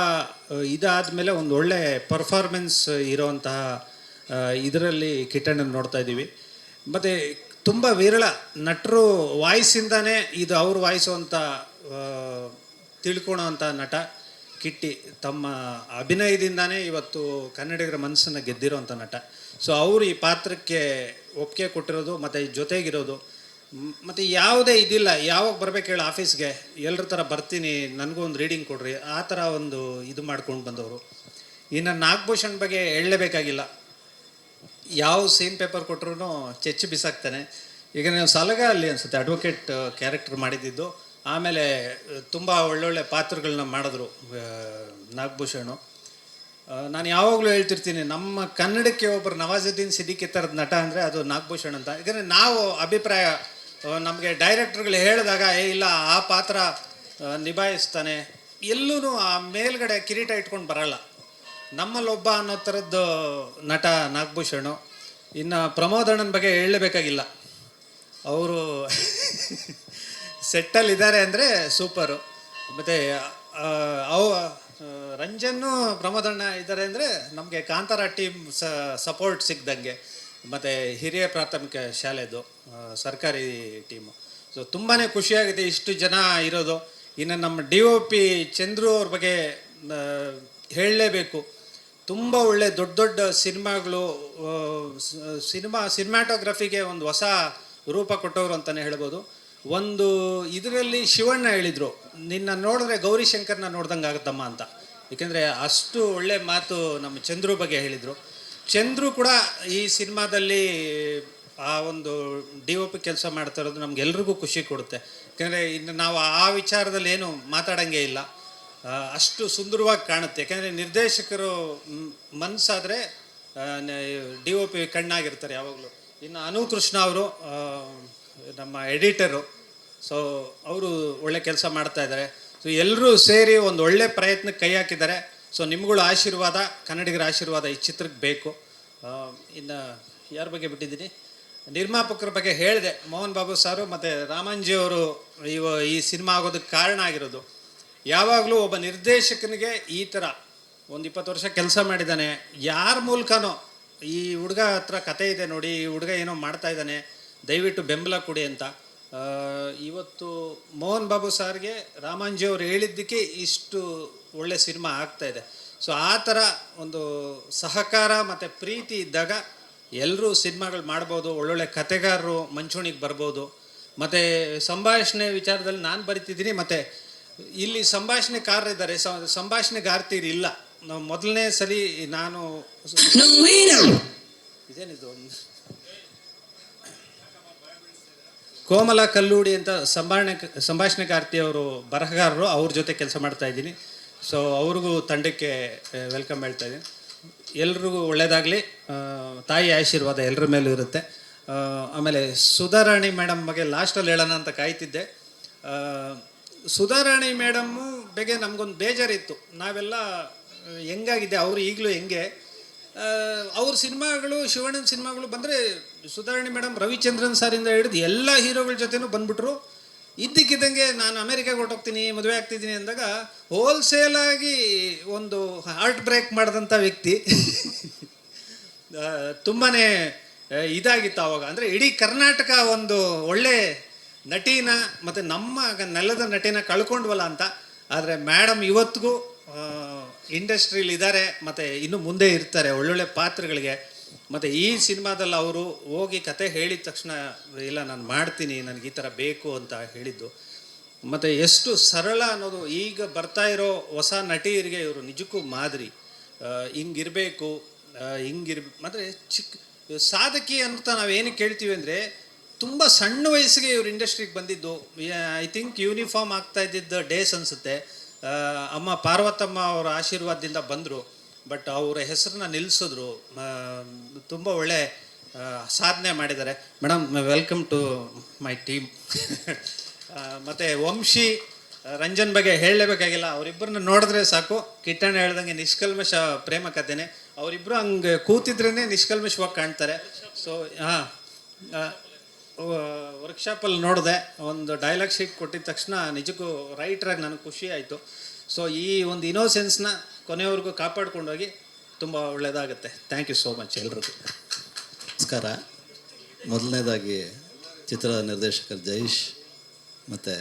ಇದಾದಮೇಲೆ ಒಂದು ಒಳ್ಳೆ ಪರ್ಫಾರ್ಮೆನ್ಸ್ ಇರೋವಂತಹ ಇದರಲ್ಲಿ ಕಿಟ್ಟಣ್ಣನ ನೋಡ್ತಾ ಇದ್ದೀವಿ. ಮತ್ತು ತುಂಬ ವಿರಳ ನಟರು ವಾಯ್ಸಿಂದಾನೇ ಇದು ಅವ್ರ ವಾಯ್ಸು ಅಂತ ತಿಳ್ಕೊಳೋ ಅಂಥ ನಟ. ಕಿಟ್ಟಿ ತಮ್ಮ ಅಭಿನಯದಿಂದಾನೇ ಇವತ್ತು ಕನ್ನಡಿಗರ ಮನಸ್ಸನ್ನು ಗೆದ್ದಿರೋಂಥ ನಟ. ಸೊ ಅವರು ಈ ಪಾತ್ರಕ್ಕೆ ಒಪ್ಪಿಗೆ ಕೊಟ್ಟಿರೋದು, ಮತ್ತು ಜೊತೆಗಿರೋದು ಮತ್ತು ಯಾವುದೇ ಇದಿಲ್ಲ. ಯಾವಾಗ ಬರಬೇಕು ಹೇಳಿ ಆಫೀಸ್ಗೆ. ಎಲ್ಲರ ಥರ ಬರ್ತೀನಿ, ನನಗೂ ಒಂದು ರೀಡಿಂಗ್ ಕೊಡ್ರಿ. ಆ ಥರ ಒಂದು ಇದು ಮಾಡ್ಕೊಂಡು ಬಂದವರು. ಇನ್ನು ನಾಗಭೂಷಣ್ ಬಗ್ಗೆ ಹೇಳಲೇಬೇಕಾಗಿಲ್ಲ. ಯಾವ ಸೀನ್ ಪೇಪರ್ ಕೊಟ್ಟರು ಚೆಚ್ಚು ಬಿಸಾಕ್ತಾನೆ. ಈಗ ನೀವು ಸಲಗ ಅಲ್ಲಿ ಅನ್ಸುತ್ತೆ ಅಡ್ವೊಕೇಟ್ ಕ್ಯಾರೆಕ್ಟರ್ ಮಾಡಿದ್ದು. ಆಮೇಲೆ, ತುಂಬ ಒಳ್ಳೊಳ್ಳೆ ಪಾತ್ರಗಳನ್ನ ಮಾಡಿದ್ರು ನಾಗಭೂಷಣು. ನಾನು ಯಾವಾಗಲೂ ಹೇಳ್ತಿರ್ತೀನಿ, ನಮ್ಮ ಕನ್ನಡಕ್ಕೆ ಒಬ್ಬರು ನವಾಜುದ್ದೀನ್ ಸಿದ್ದಿಕ್ಕಿ ಥರದ ನಟ ಅಂದರೆ ಅದು ನಾಗಭೂಷಣ್ ಅಂತ. ಯಾಕಂದರೆ ನಾವು ಅಭಿಪ್ರಾಯ ನಮಗೆ ಡೈರೆಕ್ಟರ್ಗಳು ಹೇಳಿದಾಗ, ಏ, ಇಲ್ಲ, ಆ ಪಾತ್ರ ನಿಭಾಯಿಸ್ತಾನೆ. ಎಲ್ಲೂ ಆ ಮೇಲ್ಗಡೆ ಕಿರೀಟ ಇಟ್ಕೊಂಡು ಬರಲ್ಲ. ನಮ್ಮಲ್ಲೊಬ್ಬ ಅನ್ನೋ ಥರದ್ದು ನಟ ನಾಗಭೂಷಣು. ಇನ್ನು ಪ್ರಮೋದಣ್ಣನ ಬಗ್ಗೆ ಹೇಳಬೇಕಾಗಿಲ್ಲ ಅವರು ಸೆಟ್ಟಲ್ಲಿ ಇದ್ದಾರೆ ಅಂದರೆ ಸೂಪರು. ಮತ್ತು ಅವು ರಂಜನ್ನು ಪ್ರಮೋದಣ್ಣ ಇದ್ದಾರೆ ಅಂದರೆ ನಮಗೆ ಕಾಂತಾರ ಟೀಮ್ ಸಪೋರ್ಟ್ ಸಿಗ್ದಂಗೆ ಮತ್ತು, ಹಿರಿಯ ಪ್ರಾಥಮಿಕ ಶಾಲೆದು ಸರ್ಕಾರಿ ಟೀಮು. ಸೊ ತುಂಬಾ ಖುಷಿಯಾಗಿದೆ ಇಷ್ಟು ಜನ ಇರೋದು. ಇನ್ನು ನಮ್ಮ ಡಿ ಒ ಪಿ ಚಂದ್ರು ಅವ್ರ ಬಗ್ಗೆ ಹೇಳಲೇಬೇಕು. ತುಂಬ ಒಳ್ಳೆ ದೊಡ್ಡ ದೊಡ್ಡ ಸಿನಿಮಾಗಳು ಸಿನಿಮಾ ಸಿನಿಮ್ಯಾಟೋಗ್ರಫಿಗೆ ಒಂದು ಹೊಸ ರೂಪ ಕೊಟ್ಟವರು ಅಂತಲೇ ಹೇಳ್ಬೋದು. ಒಂದು ಇದರಲ್ಲಿ ಶಿವಣ್ಣ ಹೇಳಿದರು, ನಿನ್ನ ನೋಡಿದ್ರೆ ಗೌರಿಶಂಕರ್ನ ನೋಡ್ದಂಗೆ ಆಗುತ್ತಮ್ಮ ಅಂತ. ಏಕೆಂದರೆ ಅಷ್ಟು ಒಳ್ಳೆ ಮಾತು ನಮ್ಮ ಚಂದ್ರು ಬಗ್ಗೆ ಹೇಳಿದರು. ಚಂದ್ರು ಕೂಡ ಈ ಸಿನಿಮಾದಲ್ಲಿ ಆ ಒಂದು ಡಿ ಒ ಪಿ ಕೆಲಸ ಮಾಡ್ತಾ ಇರೋದು ನಮ್ಗೆಲ್ರಿಗೂ ಖುಷಿ ಕೊಡುತ್ತೆ. ಯಾಕೆಂದರೆ ಇನ್ನು ನಾವು ಆ ವಿಚಾರದಲ್ಲಿ ಏನು ಮಾತಾಡಂಗೆ ಇಲ್ಲ. ಅಷ್ಟು ಸುಂದರವಾಗಿ ಕಾಣುತ್ತೆ. ಯಾಕೆಂದರೆ ನಿರ್ದೇಶಕರು ಮನಸ್ಸಾದರೆ ಡಿ ಒ ಪಿ ಕಣ್ಣಾಗಿರ್ತಾರೆ ಯಾವಾಗಲೂ. ಇನ್ನು ಅನು ಕೃಷ್ಣ ಅವರು ನಮ್ಮ ಎಡಿಟರು. ಸೊ ಅವರು ಒಳ್ಳೆ ಕೆಲಸ ಮಾಡ್ತಾ ಇದ್ದಾರೆ ಸೊ ಎಲ್ಲರೂ ಸೇರಿ ಒಂದು ಒಳ್ಳೆ ಪ್ರಯತ್ನಕ್ಕೆ ಕೈ ಹಾಕಿದ್ದಾರೆ. ಸೊ ನಿಮ್ಗಳ ಆಶೀರ್ವಾದ, ಕನ್ನಡಿಗರ ಆಶೀರ್ವಾದ ಈ ಚಿತ್ರಕ್ಕೆ ಬೇಕು. ಇನ್ನು ಯಾರ ಬಗ್ಗೆ ಬಿಟ್ಟಿದ್ದೀನಿ? ನಿರ್ಮಾಪಕರ ಬಗ್ಗೆ ಹೇಳಿದೆ. ಮೋಹನ್ ಬಾಬು ಸಾರು ಮತ್ತು ರಾಮಂಜಿ ಅವರು ಇವ ಈ ಸಿನಿಮಾ ಆಗೋದಕ್ಕೆ ಕಾರಣ ಆಗಿರೋದು. ಯಾವಾಗಲೂ ಒಬ್ಬ ನಿರ್ದೇಶಕನಿಗೆ ಈ ಥರ ಒಂದು ಇಪ್ಪತ್ತು ವರ್ಷ ಕೆಲಸ ಮಾಡಿದ್ದಾನೆ. ಯಾರ ಮೂಲಕನೋ ಈ ಹುಡುಗ ಹತ್ರ ಕತೆ ಇದೆ ನೋಡಿ, ಈ ಹುಡುಗ ಏನೋ ಮಾಡ್ತಾ ಇದ್ದಾನೆ. ದಯವಿಟ್ಟು ಬೆಂಬಲ ಕೊಡಿ ಅಂತ. ಇವತ್ತು ಮೋಹನ್ ಬಾಬು ಸಾರ್ಗೆ ರಾಮಾಂಜಿ ಅವರು ಹೇಳಿದ್ದಕ್ಕೆ ಇಷ್ಟು ಒಳ್ಳೆ ಸಿನಿಮಾ ಆಗ್ತಾ ಇದೆ. ಸೊ ಆ ಥರ ಒಂದು ಸಹಕಾರ ಮತ್ತು ಪ್ರೀತಿ ಇದ್ದಾಗ ಎಲ್ಲರೂ ಸಿನಿಮಾಗಳು ಮಾಡ್ಬೋದು ಒಳ್ಳೊಳ್ಳೆ ಕತೆಗಾರರು ಮಂಚೂಣಿಗೆ ಬರ್ಬೋದು. ಮತ್ತು ಸಂಭಾಷಣೆ ವಿಚಾರದಲ್ಲಿ ನಾನು ಬರಿತಿದ್ದೀನಿ ಮತ್ತು ಇಲ್ಲಿ ಸಂಭಾಷಣೆಕಾರರಿದ್ದಾರೆ ಸಂಭಾಷಣೆ ಗಾರ್ತೀರಿ ಇಲ್ಲ. ನಾವು ಮೊದಲನೇ ಸರಿ ನಾನು ಇದೇನಿದು ಕೋಮಲ ಕಲ್ಲೂಡಿ ಅಂತ ಸಂಭಾಷಣೆ ಸಂಭಾಷಣೆಗಾರ್ತಿ ಅವರು ಬರಹಗಾರರು, ಅವ್ರ ಜೊತೆ ಕೆಲಸ ಮಾಡ್ತಾ ಇದ್ದೀನಿ. ಸೊ ಅವ್ರಿಗೂ ತಂಡಕ್ಕೆ ವೆಲ್ಕಮ್ ಹೇಳ್ತಾ ಇದ್ದೀನಿ. ಎಲ್ರಿಗೂ ಒಳ್ಳೆಯದಾಗಲಿ ತಾಯಿ ಆಶೀರ್ವಾದ ಎಲ್ಲರ ಮೇಲೂ ಇರುತ್ತೆ. ಆಮೇಲೆ ಸುಧಾರಾಣಿ ಮೇಡಮ್ ಬಗ್ಗೆ ಲಾಸ್ಟಲ್ಲಿ ಹೇಳೋಣ ಅಂತ ಕಾಯ್ತಿದ್ದೆ. ಸುಧಾರಾಣಿ ಮೇಡಮ್ಮು ಬಗ್ಗೆ ನಮಗೊಂದು ಬೇಜಾರಿತ್ತು. ನಾವೆಲ್ಲ ಹೆಂಗಾಗಿದೆ, ಅವರು ಈಗಲೂ ಹೆಂಗೆ? ಅವ್ರ ಸಿನಿಮಾಗಳು, ಶಿವಣ್ಣನ ಸಿನಿಮಾಗಳು ಬಂದರೆ ಸುಧಾರಣೆ ಮೇಡಮ್, ರವಿಚಂದ್ರನ್ ಸಾರಿಂದ ಹಿಡಿದು ಎಲ್ಲ ಹೀರೋಗಳ ಜೊತೆನೂ ಬಂದ್ಬಿಟ್ರು. ಇದ್ದಕ್ಕಿದ್ದಂಗೆ ನಾನು ಅಮೇರಿಕಾಗೆ ಹೊರಟೋಗ್ತೀನಿ, ಮದುವೆ ಆಗ್ತಿದ್ದೀನಿ ಅಂದಾಗ ಹೋಲ್ಸೇಲಾಗಿ ಒಂದು ಹಾರ್ಟ್ ಬ್ರೇಕ್ ಮಾಡಿದಂಥ ವ್ಯಕ್ತಿ. ತುಂಬಾ ಇದಾಗಿತ್ತು ಆವಾಗ. ಅಂದರೆ ಇಡೀ ಕರ್ನಾಟಕ ಒಂದು ಒಳ್ಳೆ ನಟಿನ ಮತ್ತು ನಮ್ಮ ನೆಲದ ನಟಿನ ಕಳ್ಕೊಂಡ್ವಲ್ಲ ಅಂತ. ಆದರೆ ಮೇಡಮ್ ಇವತ್ತಿಗೂ ಇಂಡಸ್ಟ್ರೀಲಿ ಇದ್ದಾರೆ, ಮತ್ತು ಇನ್ನು ಮುಂದೆ ಇರ್ತಾರೆ ಒಳ್ಳೊಳ್ಳೆ ಪಾತ್ರಗಳಿಗೆ. ಮತ್ತು ಈ ಸಿನಿಮಾದಲ್ಲಿ ಅವರು ಹೋಗಿ ಕತೆ ಹೇಳಿದ ತಕ್ಷಣ, ಇಲ್ಲ, ನಾನು ಮಾಡ್ತೀನಿ, ನನಗೆ ಈ ಥರ ಬೇಕು ಅಂತ ಹೇಳಿದ್ದು. ಮತ್ತು ಎಷ್ಟು ಸರಳ ಅನ್ನೋದು, ಈಗ ಬರ್ತಾ ಇರೋ ಹೊಸ ನಟಿಯರಿಗೆ ಇವರು ನಿಜಕ್ಕೂ ಮಾದರಿ. ಹಿಂಗಿರಬೇಕು ಹಿಂಗಿರ್ ಅಂದರೆ ಚಿಕ್ಕ ಸಾಧಕಿ ಅಂತ ನಾವೇನು ಕೇಳ್ತೀವಿ ಅಂದರೆ, ತುಂಬ ಸಣ್ಣ ವಯಸ್ಸಿಗೆ ಇವರು ಇಂಡಸ್ಟ್ರಿಗೆ ಬಂದಿದ್ದು. ಐ ಥಿಂಕ್ ಯೂನಿಫಾರ್ಮ್ ಆಗ್ತಾ ಇದ್ದಿದ್ದ ಡೇಸ್ ಅನಿಸುತ್ತೆ. ಅಮ್ಮ ಪಾರ್ವತಮ್ಮ ಅವರ ಆಶೀರ್ವಾದದಿಂದ ಬಂದರು. ಬಟ್ ಅವರ ಹೆಸರನ್ನ ನಿಲ್ಲಿಸಿದ್ರು ತುಂಬ ಒಳ್ಳೆ ಸಾಧನೆ ಮಾಡಿದ್ದಾರೆ. Madam welcome to my team. ಮತ್ತು ವಂಶಿ ರಂಜನ್ ಬಗ್ಗೆ ಹೇಳಲೇಬೇಕಾಗಿಲ್ಲ. ಅವರಿಬ್ಬರನ್ನ ನೋಡಿದ್ರೆ ಸಾಕು. ಕಿಟ್ಟಣ್ಣ ಹೇಳ್ದಂಗೆ ನಿಷ್ಕಲ್ಮಶ ಪ್ರೇಮ ಕಥೆನೆ. ಅವರಿಬ್ಬರು ಹಂಗೆ ಕೂತಿದ್ರೇ ನಿಷ್ಕಲ್ಮಶವಾಗಿ ಕಾಣ್ತಾರೆ. ಸೊ ಹಾಂ ವರ್ಕ್ಶಾಪಲ್ಲಿ ನೋಡಿದೆ. ಒಂದು ಡೈಲಾಗ್ ಶೀಟ್ ಕೊಟ್ಟಿದ ತಕ್ಷಣ ನಿಜಕ್ಕೂ ರೈಟ್ರಾಗಿ ನನಗೆ ಖುಷಿ ಆಯಿತು. ಸೊ ಈ ಒಂದು ಇನೋಸೆನ್ಸ್ನ ಕೊನೆವರೆಗೂ ಕಾಪಾಡ್ಕೊಂಡೋಗಿ ತುಂಬ ಒಳ್ಳೆಯದಾಗುತ್ತೆ ಥ್ಯಾಂಕ್ ಯು ಸೋ ಮಚ್ ಎಲ್ರಿಗೂ. ನಮಸ್ಕಾರ. ಮೊದಲನೇದಾಗಿ ಚಿತ್ರ ನಿರ್ದೇಶಕರು ಜೈಶ್ ಮತ್ತು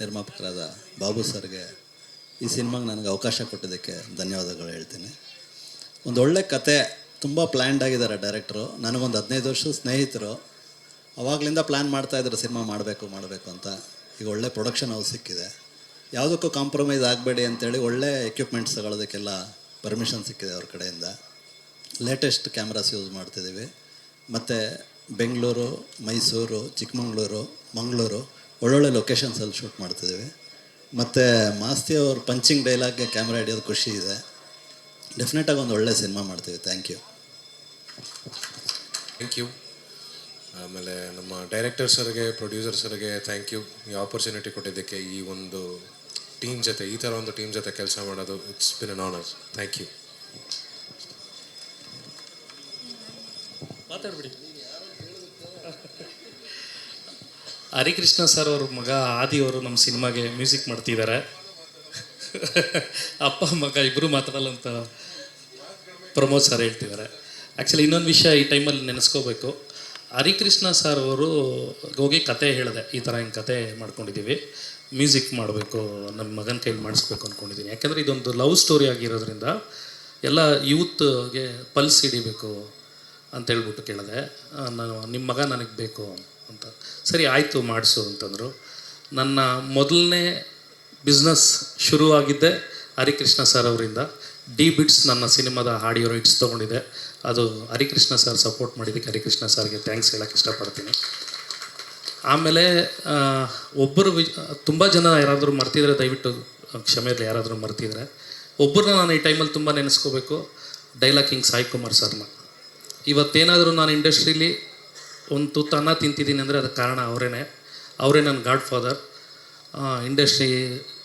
ನಿರ್ಮಾಪಕರಾದ ಬಾಬು ಸರ್ಗೆ ಈ ಸಿನಿಮಾಗೆ ನನಗೆ ಅವಕಾಶ ಕೊಟ್ಟಿದ್ದಕ್ಕೆ ಧನ್ಯವಾದಗಳು ಹೇಳ್ತೀನಿ. ಒಂದು ಒಳ್ಳೆ ಕತೆ, ತುಂಬ ಪ್ಲ್ಯಾಂಡ್ ಆಗಿದ್ದಾರೆ ಡೈರೆಕ್ಟ್ರು ನನಗೊಂದು ಹದಿನೈದು ವರ್ಷದ ಸ್ನೇಹಿತರು. ಅವಾಗಲಿಂದ ಪ್ಲ್ಯಾನ್ ಮಾಡ್ತಾಯಿದ್ರು ಸಿನಿಮಾ ಮಾಡಬೇಕು ಮಾಡಬೇಕು ಅಂತ. ಈಗ ಒಳ್ಳೆ ಪ್ರೊಡಕ್ಷನ್ ಹೌಸ್ ಸಿಕ್ಕಿದೆ. ಯಾವುದಕ್ಕೂ ಕಾಂಪ್ರಮೈಸ್ ಆಗಬೇಡಿ ಅಂತೇಳಿ ಒಳ್ಳೆ ಎಕ್ವಿಪ್ಮೆಂಟ್ಸ್ ತಗೊಳ್ಳೋದಕ್ಕೆಲ್ಲ ಪರ್ಮಿಷನ್ ಸಿಕ್ಕಿದೆ ಅವ್ರ ಕಡೆಯಿಂದ. ಲೇಟೆಸ್ಟ್ ಕ್ಯಾಮ್ರಾಸ್ ಯೂಸ್ ಮಾಡ್ತಿದ್ದೀವಿ. ಮತ್ತು ಬೆಂಗಳೂರು ಮೈಸೂರು ಚಿಕ್ಕಮಂಗ್ಳೂರು ಮಂಗಳೂರು ಒಳ್ಳೊಳ್ಳೆ ಲೊಕೇಶನ್ಸಲ್ಲಿ ಶೂಟ್ ಮಾಡ್ತಿದ್ದೀವಿ. ಮತ್ತು ಮಾಸ್ತಿ ಅವ್ರ ಪಂಚಿಂಗ್ ಡೈಲಾಗ್ಗೆ ಕ್ಯಾಮ್ರಾ ಹಿಡಿಯೋದು ಖುಷಿ ಇದೆ. ಡೆಫಿನೆಟಾಗಿ ಒಂದು ಒಳ್ಳೆ ಸಿನಿಮಾ ಮಾಡ್ತೀವಿ. ಥ್ಯಾಂಕ್ ಯು ಥ್ಯಾಂಕ್ ಯು ಆಮೇಲೆ ನಮ್ಮ ಡೈರೆಕ್ಟರ್ ಸರ್ಗೆ ಪ್ರೊಡ್ಯೂಸರ್ ಸರ್ಗೆ ಥ್ಯಾಂಕ್ ಯು ಈ ಆಪರ್ಚುನಿಟಿ ಕೊಟ್ಟಿದ್ದಕ್ಕೆ ಈ ಒಂದು ಟೀಮ್ ಜೊತೆ, ಈ ಥರ ಒಂದು ಟೀಮ್ ಜೊತೆ ಕೆಲಸ ಮಾಡೋದು it's been an honour thank you ಮಾತಾಡ್ಬಿಡಿ. Harikrishna sir ಅವ್ರ ಮಗ ಆದಿ ಅವರು ನಮ್ಮ ಸಿನಿಮಾಗೆ ಮ್ಯೂಸಿಕ್ ಮಾಡ್ತಿದ್ದಾರೆ ಅಪ್ಪ, ಮಗ ಇಬ್ಬರು ಮಾತಾಡಲ್ಲ ಅಂತ ಪ್ರಮೋದ್ ಸರ್ ಹೇಳ್ತಿದ್ದಾರೆ ಆ್ಯಕ್ಚುಲಿ ಇನ್ನೊಂದು ವಿಷಯ ಈ ಟೈಮಲ್ಲಿ ನೆನೆಸ್ಕೋಬೇಕು. ಹರಿಕೃಷ್ಣ ಸರ್ ಅವರು ಹೋಗಿ ಕತೆ ಹೇಳಿದೆ, ಈ ಥರ ಹಿಂಗೆ ಕತೆ ಮಾಡ್ಕೊಂಡಿದ್ದೀವಿ ಮ್ಯೂಸಿಕ್ ಮಾಡಬೇಕು ನಮ್ಮ ಮಗನ ಕೈಲಿ ಮಾಡಿಸ್ಬೇಕು ಅಂದ್ಕೊಂಡಿದ್ದೀನಿ ಯಾಕೆಂದರೆ ಇದೊಂದು ಲವ್ ಸ್ಟೋರಿ ಆಗಿರೋದ್ರಿಂದ ಎಲ್ಲ ಯೂತ್ಗೆ ಪಲ್ಸ್ ಹಿಡಿಬೇಕು ಅಂತ ಹೇಳ್ಬಿಟ್ಟು ಕೇಳಿದೆ. ನಾನು ನಿಮ್ಮ ಮಗ ನನಗೆ ಬೇಕು ಅಂತ. ಸರಿ, ಆಯಿತು, ಮಾಡಿಸು ಅಂತಂದರು. ನನ್ನ ಮೊದಲನೇ ಬಿಸ್ನೆಸ್ ಶುರುವಾಗಿದ್ದೆ ಹರಿಕೃಷ್ಣ ಸರ್ ಅವರಿಂದ. ಡಿ ಬಿಟ್ಸ್ ನನ್ನ ಸಿನಿಮಾದ ಆಡಿಯೋ ರೈಟ್ಸ್ ತೊಗೊಂಡಿದೆ. ಅದು ಹರಿಕೃಷ್ಣ ಸರ್ ಸಪೋರ್ಟ್ ಮಾಡಿದ್ದಕ್ಕೆ ಹರಿಕೃಷ್ಣ ಸರ್ಗೆ ಥ್ಯಾಂಕ್ಸ್ ಹೇಳೋಕ್ಕೆ ಇಷ್ಟಪಡ್ತೀನಿ. ಆಮೇಲೆ ಒಬ್ಬರು ವಿ ತುಂಬ ಜನ ಯಾರಾದರೂ ಮರ್ತಿದ್ರೆ ದಯವಿಟ್ಟು ಕ್ಷಮೆ ಇರಲಿ ಯಾರಾದರೂ ಮರ್ತಿದ್ರೆ. ಒಬ್ಬರನ್ನ ನಾನು ಈ ಟೈಮಲ್ಲಿ ತುಂಬ ನೆನೆಸ್ಕೋಬೇಕು. ಡೈಲಾಗ್ ಕಿಂಗ್ ಸಾಯಿ ಕುಮಾರ್ ಸರ್ನ ಇವತ್ತೇನಾದರೂ ನಾನು ಇಂಡಸ್ಟ್ರೀಲಿ ಒಂದು ತುತ್ತು ಅನ್ನ ತಿಂತಿದ್ದೀನಿ ಅಂದರೆ ಅದಕ್ಕೆ ಕಾರಣ ಅವರೇ ಅವರೇ ನನ್ನ ಗಾಡ್ ಫಾದರ್ ಇಂಡಸ್ಟ್ರಿ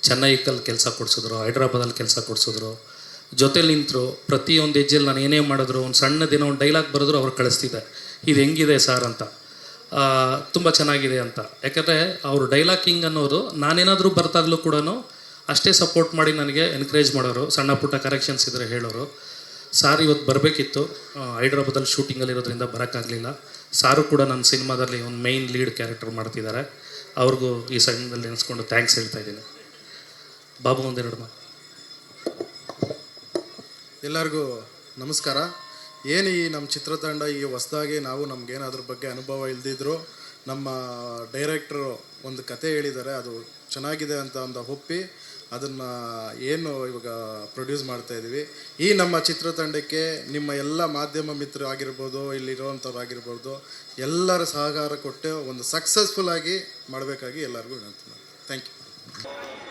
ಚೆನ್ನೈಕಲ್ಲಿ ಕೆಲಸ ಕೊಡಿಸಿದ್ರು ಹೈದ್ರಾಬಾದಲ್ಲಿ ಕೆಲಸ ಕೊಡಿಸಿದ್ರು. ಜೊತೆಲಿ ನಿಂತರು, ಪ್ರತಿಯೊಂದು ಹೆಜ್ಜೆಲಿ ನಾನು ಏನೇ ಮಾಡಿದ್ರು, ಒಂದು ಸಣ್ಣ ದಿನ ಒಂದು ಡೈಲಾಗ್ ಬರೆದ್ರು ಅವ್ರು ಕಳಿಸ್ತಿದ್ದೆ ಇದು ಹೆಂಗಿದೆ ಸರ್ ಅಂತ. ತುಂಬ ಚೆನ್ನಾಗಿದೆ ಅಂತ. ಯಾಕಂದರೆ ಅವರು ಡೈಲಾಗ್ ಕಿಂಗ್ ಅನ್ನೋರು ನಾನೇನಾದರೂ ಬರ್ತಾಗಲೂ ಕೂಡ ಅಷ್ಟೇ ಸಪೋರ್ಟ್ ಮಾಡಿ ನನಗೆ ಎನ್ಕರೇಜ್ ಮಾಡೋರು, ಸಣ್ಣ ಪುಟ್ಟ ಕರೆಕ್ಷನ್ಸ್ ಇದ್ದರೆ ಹೇಳೋರು. ಸಾರ್ ಇವತ್ತು ಬರಬೇಕಿತ್ತು. ಹೈದ್ರಾಬಾದಲ್ಲಿ ಶೂಟಿಂಗಲ್ಲಿ ಇರೋದ್ರಿಂದ ಬರೋಕ್ಕಾಗಲಿಲ್ಲ. ಸಾರು ಕೂಡ ನನ್ನ ಸಿನಿಮಾದಲ್ಲಿ ಒಂದು ಮೈನ್ ಲೀಡ್ ಕ್ಯಾರೆಕ್ಟರ್ ಮಾಡ್ತಿದ್ದಾರೆ ಅವ್ರಿಗೂ ಈ ಸಣ್ಣದಲ್ಲಿ ನೆನೆಸ್ಕೊಂಡು ಥ್ಯಾಂಕ್ಸ್ ಹೇಳ್ತಾ ಇದ್ದೀನಿ. ಬಾಬು ಒಂದೆರಡು ಮಾ ಎಲ್ಲರಿಗೂ ನಮಸ್ಕಾರ. ಏನು ಈ ನಮ್ಮ ಚಿತ್ರತಂಡ ಈ ಹೊಸದಾಗಿ ನಾವು ನಮಗೇನು ಬಗ್ಗೆ ಅನುಭವ ಇಲ್ದಿದ್ರು ನಮ್ಮ ಡೈರೆಕ್ಟ್ರು ಒಂದು ಕತೆ ಹೇಳಿದ್ದಾರೆ, ಅದು ಚೆನ್ನಾಗಿದೆ ಅಂತ ಒಂದು ಒಪ್ಪಿ ಅದನ್ನು ಏನು ಇವಾಗ ಪ್ರೊಡ್ಯೂಸ್ ಮಾಡ್ತಾ ಇದ್ದೀವಿ ಈ ನಮ್ಮ ಚಿತ್ರತಂಡಕ್ಕೆ ನಿಮ್ಮ ಎಲ್ಲ ಮಾಧ್ಯಮ ಮಿತ್ರರು ಆಗಿರ್ಬೋದು, ಇಲ್ಲಿರೋವಂಥವ್ರು ಆಗಿರ್ಬೋದು, ಎಲ್ಲರ ಸಹಕಾರ ಕೊಟ್ಟು ಒಂದು ಸಕ್ಸಸ್ಫುಲ್ ಆಗಿ ಮಾಡಬೇಕಾಗಿ ಎಲ್ಲರಿಗೂ ವಿನಂತಿ ಥ್ಯಾಂಕ್ ಯು